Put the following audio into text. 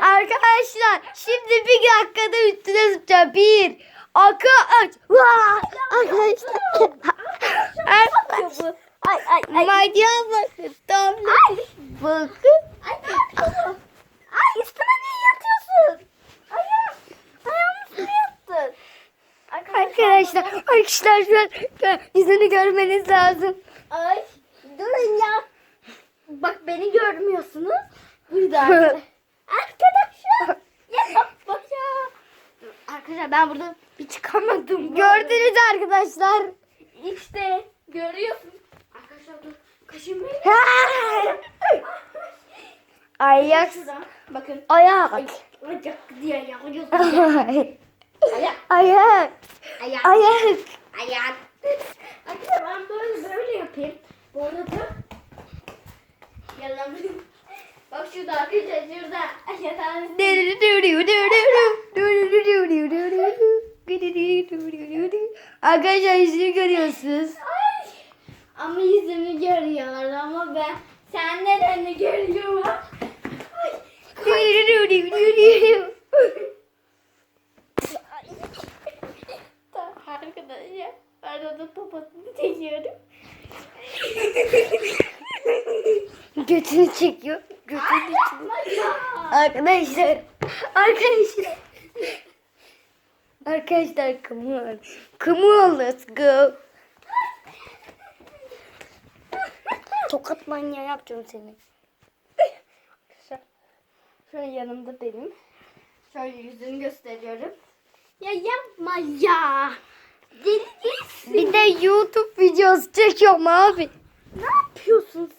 Arkadaşlar şimdi bir dakikada üstüne zıplayacağım. Bir, aka, aç. Arkadaşlar. Arkadaşlar. Ay ay ay. Manyağa bakın. Tam bakın. Ay ne yapıyorsun? Ay üstüme niye yatıyorsun? Ayağım. Ayağımın üstüne yattın. Arkadaşlar, arkadaşlar şu an yüzünü görmeniz lazım. Ay durun ya. Bak beni görmüyorsunuz. Burada arkadaşlar. Arkadaşlar. Ya bak bak ya. Arkadaşlar ben burada bir çıkamadım. Gördünüz arkadaşlar. İşte görüyorsun. Arkadaşlar dur. Kaşın. Ayak. Bakın. Ayak. Acak diye yakıyorsun. Ayak. Ayak. Ayak. Ayak. Ayak. Arkadaşlar ben böyle böyle yapayım. Bu arada yalan. Bak şurada arkadaşlar şurada. Yatağın Arkadaşlar yüzünü görüyorsunuz. Ay. Ama yüzümü görüyorlar ama ben sen neden görüyorum? Arkadaşlar. Arada papatını çekiyorum. Götünü çekiyor. Götünü çekiyor. Arkadaşlar. Arkadaşlar. Arkadaşlar come on. Come on let's go. Tokat manyağı yapacağım seni. Şöyle yanımda benim. Şöyle yüzümü gösteriyorum. Ya yapma ya. Deli değilsin. Bir de YouTube videosu çekiyorum abi. Ne yapıyorsun